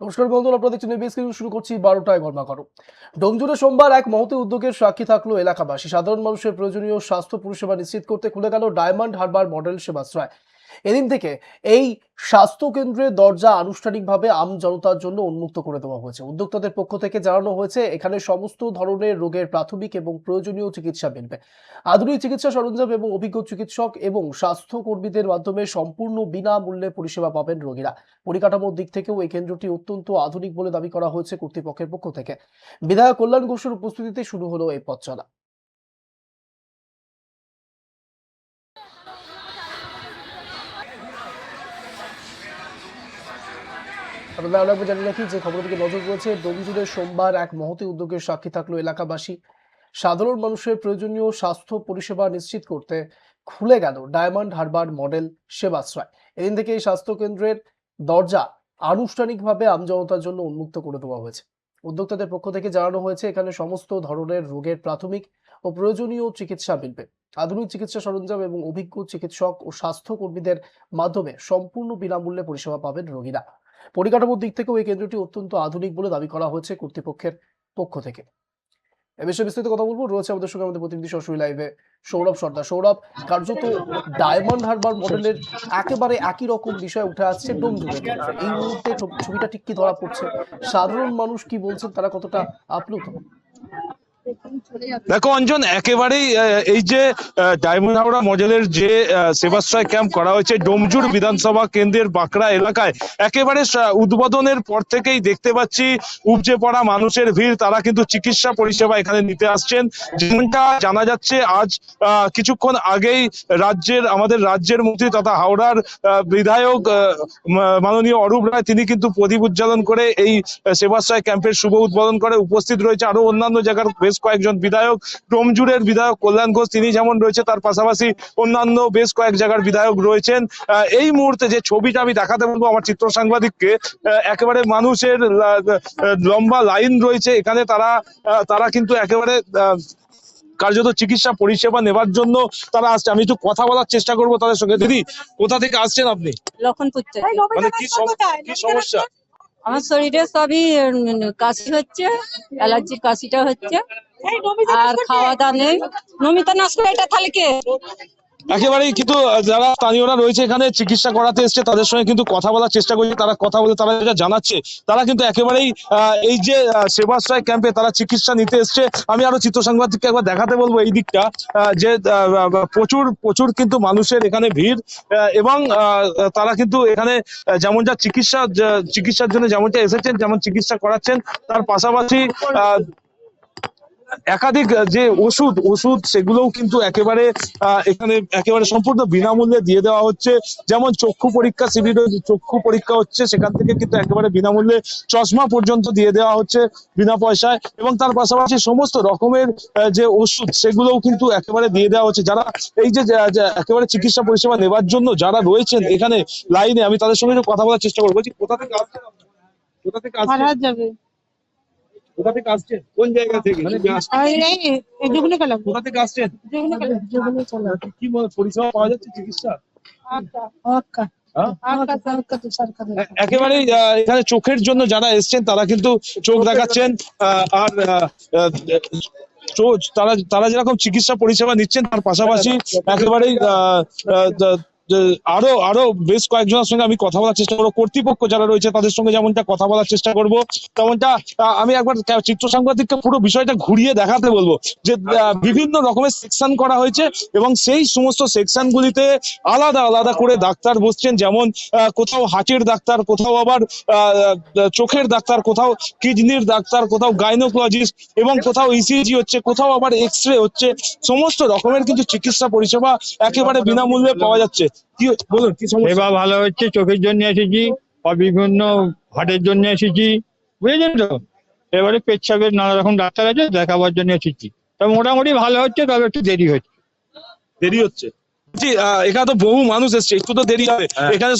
নমস্কার বন্ধুরা আপনাদের দেখছেন বেশ শুরু করছি বারোটায় ঘটনা করো ডোমজুড়ে সোমবার এক মহতি উদ্যোগের সাক্ষী থাকল এলাকাবাসী। সাধারণ মানুষের প্রয়োজনীয় স্বাস্থ্য পরিষেবা নিশ্চিত করতে খুলে গেল ডায়মন্ড হারবার মডেল সেবাশ্রয়। এদিন থেকে এই স্বাস্থ্য কেন্দ্রের দরজা আনুষ্ঠানিকভাবে আম জনতার জন্য উন্মুক্ত করে দেওয়া হয়েছে। উদ্যোক্তাদের পক্ষ থেকে জানানো হয়েছে, এখানে সমস্ত ধরনের রোগের প্রাথমিক এবং প্রয়োজনীয় চিকিৎসা মিলবে। আধুনিক চিকিৎসা সরঞ্জাম এবং অভিজ্ঞ চিকিৎসক এবং স্বাস্থ্য কর্মীদের মাধ্যমে সম্পূর্ণ বিনামূল্যে পরিষেবা পাবেন রোগীরা। পরিকাঠামোর দিক থেকেও এই কেন্দ্রটি অত্যন্ত আধুনিক বলে দাবি করা হয়েছে কর্তৃপক্ষের পক্ষ থেকে। বিধায়ক কল্যাণ ঘোষের উপস্থিতিতে শুরু হলো এই পথ চলা। আপনাদের আরও একবার রাখি, যে খবরের দিকে নজর রয়েছে ডোমজুড়ে সোমবার এক মহতি উদ্যোগের সাক্ষী থাকল এলাকাবাসী। সাধারণ মানুষের প্রয়োজনীয় স্বাস্থ্য পরিষেবা নিশ্চিত করতে খুলে গেল ডায়মন্ড হারবার মডেল সেবাশ্রয়। এদিন থেকে এই স্বাস্থ্য কেন্দ্রের দরজা আনুষ্ঠানিকভাবে আমজনতার জন্য উন্মুক্ত করে দেওয়া হয়েছে। উদ্যোক্তাদের পক্ষ থেকে জানানো হয়েছে, এখানে সমস্ত ধরনের রোগের প্রাথমিক ও প্রয়োজনীয় চিকিৎসা মিলবে। আধুনিক চিকিৎসা সরঞ্জাম এবং অভিজ্ঞ চিকিৎসক ও স্বাস্থ্য কর্মীদের মাধ্যমে সম্পূর্ণ বিনামূল্যে পরিষেবা পাবেন রোগীরা। পরিকাঠামোর দিক থেকেও এই কেন্দ্রটি অত্যন্ত আধুনিক বলে দাবি করা হয়েছে কর্তৃপক্ষের পক্ষ থেকে। এ বিষয়ে বিস্তারিত কথা বলব। রয়েছে আমাদের সঙ্গে আমাদের প্রতিনিধি সরাসরি লাইভে সৌরভ সর্দার। সৌরভ, কার্যত ডায়মন্ড হারবার মডেলের একেবারে একই রকম বিষয় উঠে আসছে ডোমজুড়ে এই মুহূর্তে ছবিটা ঠিক কি ধরা পড়ছে? সাধারণ মানুষ কি বলছেন? তারা কতটা আপ্লুত? দেখো অঞ্জন একেবারেই এই যে ডায়মন্ড হাওড়া মডেলের যে সেবাশ্রয় ক্যাম্প করা হয়েছে ডোমজুর বিধানসভা কেন্দ্রের বাঁকড়া এলাকায় একেবারে উদ্বোধনের পর থেকেই দেখতে পাচ্ছি উপচে পড়া মানুষের ভিড় তারা কিন্তু চিকিৎসা পরিষেবা এখানে নিতে আসছেন। যেমনটা জানা যাচ্ছে আজ আহ, কিছুক্ষণ আগেই রাজ্যের আমাদের রাজ্যের মন্ত্রী তথা হাওড়ার বিধায়ক মাননীয় অরূপ রায় তিনি কিন্তু প্রদীপ উজ্জ্বলন করে এই সেবাশ্রয় ক্যাম্পের শুভ উদ্বোধন করে উপস্থিত রয়েছে। আরও অন্যান্য জায়গার বেশ কয়েকজন বিধায়ক ডোমজুরের বিধায়ক কল্যাণ ঘোষ তিনি যেমন রয়েছে তার পাশাপাশি অন্যান্য বেশ কয়েক জায়গার বিধায়ক রয়েছেন। আহ, এই মুহূর্তে যে ছবিটা আমি দেখাতে বলব আমার চিত্র সাংবাদিককে আহ, একেবারে মানুষের লম্বা লাইন রয়েছে। এখানে তারা আহ, তারা কিন্তু একেবারে আহ, কার্যত চিকিৎসা পরিষেবা নেবার জন্য তারা আসছে। আমি একটু কথা বলার চেষ্টা করব তাদের সঙ্গে। দিদি কোথা থেকে আসছেন আপনি? লক্ষণপুর থেকে। মানে কি সমস্যা? আমার শরীরে সবই কাশি হচ্ছে অ্যালার্জির কাশিটা হচ্ছে। আর খাওয়া দাওয়া নেই। নমিতা নস্কর এটা তাহলে কে? একেবারেই কিন্তু যারা স্থানীয়রা রয়েছে এখানে চিকিৎসা করাতে এসছে তাদের সঙ্গে কিন্তু কথা বলার চেষ্টা করছে তারা কথা বলে তারা যেটা জানাচ্ছে তারা কিন্তু একেবারেই এই যে সেবাশ্রয় ক্যাম্পে তারা চিকিৎসা নিতে এসছে। আমি আরও চিত্র সাংবাদিককে একবার দেখাতে বলব এই দিকটা যে প্রচুর প্রচুর কিন্তু মানুষের এখানে ভিড় এবং তারা কিন্তু এখানে আহ, যেমনটা চিকিৎসা চিকিৎসার জন্য যেমনটা এসেছেন যেমন চিকিৎসা করাচ্ছেন তার পাশাপাশি একাধিক যে ওষুধ ওষুধ সেগুলোও কিন্তু একেবারে এখানে একেবারে সম্পূর্ণ বিনামূল্যে দিয়ে দেওয়া হচ্ছে। যেমন চক্ষু পরীক্ষা, শিবির চক্ষু পরীক্ষা হচ্ছে, সেখান থেকে কিন্তু একেবারে বিনামূল্যে চশমা পর্যন্ত দিয়ে দেওয়া হচ্ছে বিনা পয়সায়। এবং তার পাশাপাশি সমস্ত রকমের যে ওষুধ সেগুলোও কিন্তু একেবারে দিয়ে দেওয়া হচ্ছে। যারা এই যে একেবারে চিকিৎসা পরিষেবা নেবার জন্য যারা রয়েছেন এখানে লাইনে, আমি তাদের সঙ্গে কথা বলার চেষ্টা করব। কোথা থেকে কোথা থেকে কোথা থেকে আসছেন? কোন জায়গা থেকে? মানে কোথা থেকে আসছেন? চলো কি পরিষেবা পাওয়া যাচ্ছে চিকিৎসা? হ্যাঁ? আক্কা সরকার সরকার এ- একেবারেই আহ, এখানে চোখের জন্য যারা এসছেন তারা কিন্তু চোখ দেখাচ্ছেন আহ, আর তারা তারা যেরকম চিকিৎসা পরিষেবা নিচ্ছেন তার পাশাপাশি একেবারেই আহ, আহ, দ- দ- আরও আরও বেশ কয়েকজনের সঙ্গে আমি কথা বলার চেষ্টা করব। কর্তৃপক্ষ যারা রয়েছে, তাদের সঙ্গে যেমনটা কথা বলার চেষ্টা করব, তেমনটা আমি একবার চিত্র সাংবাদিককে পুরো বিষয়টা ঘুরিয়ে দেখাতে বলব যে বিভিন্ন রকমের সেকশন করা হয়েছে এবং সেই সমস্ত সেকশন গুলিতে আলাদা আলাদা করে ডাক্তার বসছেন। যেমন কোথাও হার্টের ডাক্তার, কোথাও আবার চোখের ডাক্তার, কোথাও কিডনির ডাক্তার, কোথাও গাইনোকোলজিস্ট এবং কোথাও ইসিজি হচ্ছে, কোথাও আবার এক্স রে হচ্ছে। সমস্ত রকমের কিন্তু চিকিৎসা পরিষেবা একেবারে বিনামূল্যে পাওয়া যাচ্ছে। কি বলুন কি সমস্যা? সেবা ভালো হচ্ছে চোখের জন্য এসেছি বিভিন্ন হাটের জন্য এসেছি বুঝেছেন তো? এবারে পেচ্ছাপের নানা রকম ডাক্তার আছে দেখাবার জন্য এসেছি। তা মোটামুটি ভালো হচ্ছে তবে একটু দেরি হচ্ছে। দেরি হচ্ছে? জি এখানে তো বহু মানুষ এসছে একটু তো দেরি হবে। হ্যাঁ। এখানে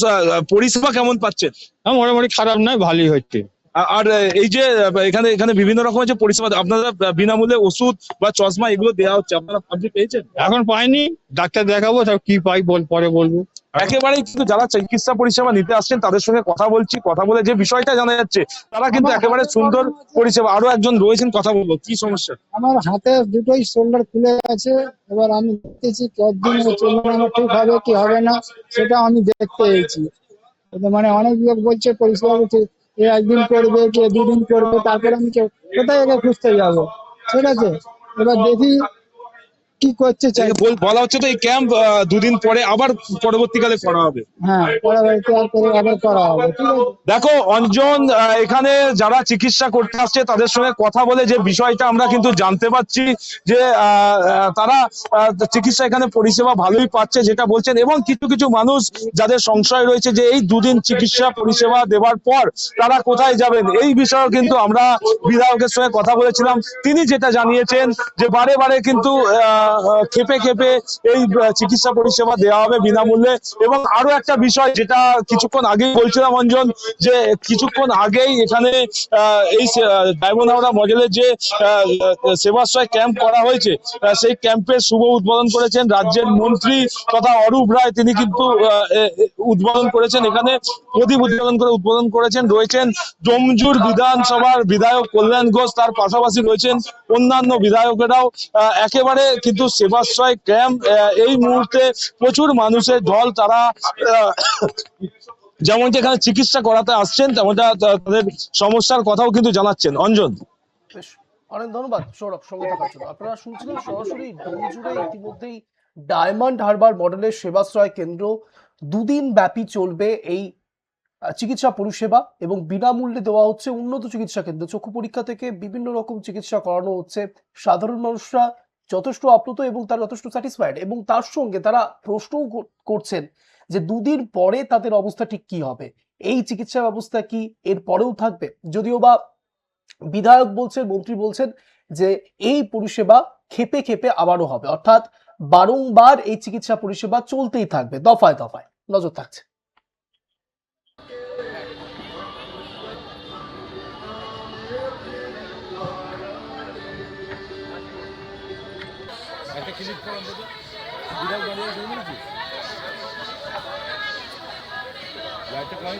পরিষেবা কেমন পাচ্ছেন? হ্যাঁ মোটামুটি খারাপ নয় ভালোই হচ্ছে। আর এই যে এখানে এখানে বিভিন্ন রকমের যে পরিষেবা আপনারা বিনামূল্যে ওষুধ বা চশমা এগুলো দেওয়া হচ্ছে। আপনারা আপনি পেয়েছেন? এখন পাইনি ডাক্তার দেখাবো কি পাই বল পরে বলব। একেবারেই কিন্তু যারা চিকিৎসা পরিষেবা নিতে আসছেন তাদের সঙ্গে কথা বলছি কথা বলে যে বিষয়টা জানা যাচ্ছে তারা কিন্তু একেবারে সুন্দর পরিষেবা। আরও একজন রয়েছেন কথা বলব কি সমস্যা? আমার হাতে দুটোই শোল্ডার খুলে গেছে এবার আমি দেখতেছি কতদিন চলবে আমার ঠিক হবে কি হবে না সেটা আমি দেখতে পেয়েছি মানে অনেক লোক বলছে পরিষেবা এ একদিন করবে কে দুদিন করবে, তারপরে আমি কে- কোথায় খুঁজতে যাব? ঠিক আছে? এবার দেখি কি করছে বল- হচ্ছে তো এই ক্যাম্প দুদিন পরে আবার পরবর্তীকালে করা হবে। হ্যাঁ আবার করা হবে দেখো অঞ্জন এখানে যারা চিকিৎসা করতে আসছে তাদের সঙ্গে কথা বলে যে বিষয়টা আমরা কিন্তু জানতে পারছি যে তারা চিকিৎসা এখানে পরিষেবা ভালোই পাচ্ছে যেটা বলছেন এবং কিছু কিছু মানুষ যাদের সংশয় রয়েছে যে এই দুদিন চিকিৎসা পরিষেবা দেওয়ার পর তারা কোথায় যাবেন এই বিষয়ে কিন্তু আমরা বিধায়কের সঙ্গে কথা বলেছিলাম। তিনি যেটা জানিয়েছেন যে বারে বারে কিন্তু আহ, খেপে খেপে এই চিকিৎসা পরিষেবা দেওয়া হবে বিনামূল্যে। এবং আরও একটা বিষয় যেটা কিছুক্ষণ আগেই বলছিলাম, অঞ্জন, যে কিছুক্ষণ আগেই এখানে এই ডায়মন্ড হাওড়া মডেলের যে সেবাশ্রয় ক্যাম্প করা হয়েছে সেই ক্যাম্পের শুভ উদ্বোধন করেছেন রাজ্যের মন্ত্রী তথা অরূপ রায়। তিনি কিন্তু উদ্বোধন করেছেন, এখানে প্রদীপ উদ্বোধন করে উদ্বোধন করেছেন, রয়েছেন ডোমজুর বিধানসভার বিধায়ক কল্যাণ ঘোষ। তার পাশাপাশি রয়েছেন অন্যান্য বিধায়কেরাও একেবারে কিন্তু সেবাশ্রয় ক্যাম্প এই মুহূর্তে প্রচুর মানুষের ঢল তারা যেমন যেখানে চিকিৎসা করাতে আসছেন, তেমনটা তাদের সমস্যার কথাও কিন্তু জানাচ্ছেন। অঞ্জন? অনেক ধন্যবাদ, সৌরভ, সঙ্গে থাকার জন্য। আপনারা শুনছিলেন সরাসরি ডোমজুড়ে ইতিমধ্যেই ডায়মন্ড হারবার মডেলের সেবাশ্রয় কেন্দ্র। দুদিন ব্যাপী চলবে এই চিকিৎসা পরিষেবা এবং বিনামূল্যে দেওয়া হচ্ছে উন্নত চিকিৎসা কেন্দ্র। চক্ষু পরীক্ষা থেকে বিভিন্ন রকম চিকিৎসা করানো হচ্ছে। সাধারণ মানুষরা যথেষ্ট আপ্লুত এবং তারা যথেষ্ট স্যাটিসফাইড এবং তার সঙ্গে তারা প্রশ্নও করছেন যে দুদিন পরে তাদের অবস্থা ঠিক কি হবে? এই চিকিৎসা ব্যবস্থা কি এর পরেও থাকবে? যদিও বা বিধায়ক বলছেন, মন্ত্রী বলছেন যে এই পরিষেবা খেপে খেপে আবারও হবে। অর্থাৎ বারংবার এই চিকিৎসা পরিষেবা চলতেই থাকবে, দফায় দফায়। নজর থাকছে। একটা ক্লিক করুন বিড়াল দাঁড়িয়ে আছে লাইটটা কমাই